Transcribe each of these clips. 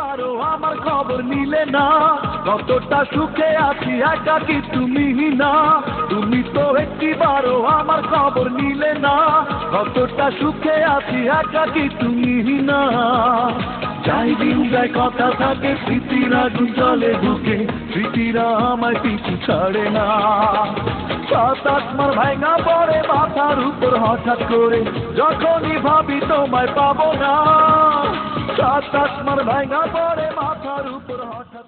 একটিবারও আমার খবর নিলে না। কতটা সুখে আছি একাকি তুমি না? তুমি তো একটিবারও আমার খবর নিলে না। কতটা সুখে আছি একাকি তুমি না? যাই দিন যায় কথা থাকে, স্মৃতির আগুন জলে ঢুকে, স্মৃতিরা আমায় পিছু ছাড়ে না। সাত আত্মার ভাঙা পড়ে মাথার উপর হঠাৎ করে, যখনই ভাবি তোমায় পাবো না। সাত আত্মার ভাঙা পড়ে মাথার উপর হঠাৎ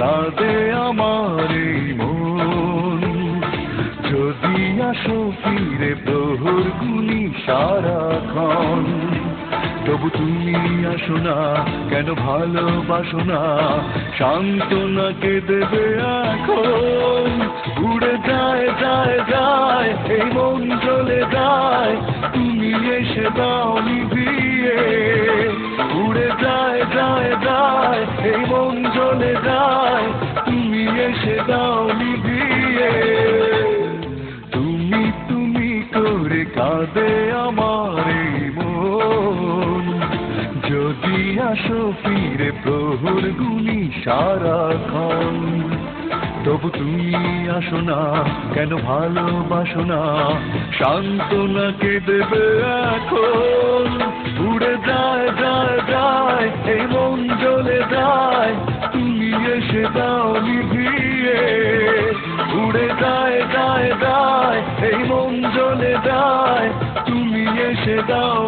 কাঁদে আমার এই মন। যদি আসো ফিরে প্রহর গুনি সারাক্ষণ, তবু তুমি আসো না, কেন ভালোবাসো না? সান্ত্বনাকে দেবে এখন। উড়ে যায় যায় যায়, এই মন চলে যায়। তুমি এসে দাও নিভিয়ে। উড়ে যায় যায় যায়, এই মন এসে দাও নিভিয়ে তুমি তুমি করে কাঁদে আমার মন। যদি আসো ফিরে প্রহর গুনি সারাক্ষণ তবু তুমি আসো না, কেন ভালোবাসো না? সান্ত্বনাকে দেবে এখন। উড়ে যায় যায় উড়ে যায় যায় যায় এই মন জ্বলে যায়। তুমি এসে দাও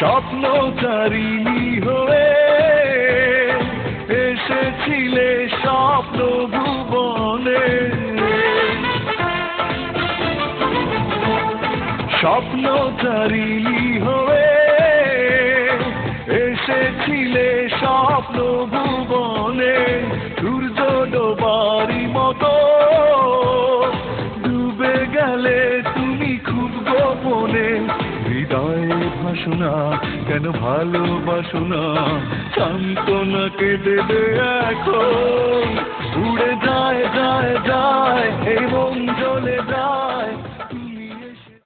নিভিয়ে স্বপ্নচারিণী হয়ে এসেছিলে স্বপ্ন ভুবনে। স্বপ্ন স্বপ্নচারিণী হয়ে এসেছিলে স্বপ্ন ভুবনে। সূর্য ডোবারি মতো ডুবে গেলে তুমি খুব গোপনে। হৃদয়ে ভাসনা কেন ভালোবাসো না? সান্ত্বনাকে দেবে এখন।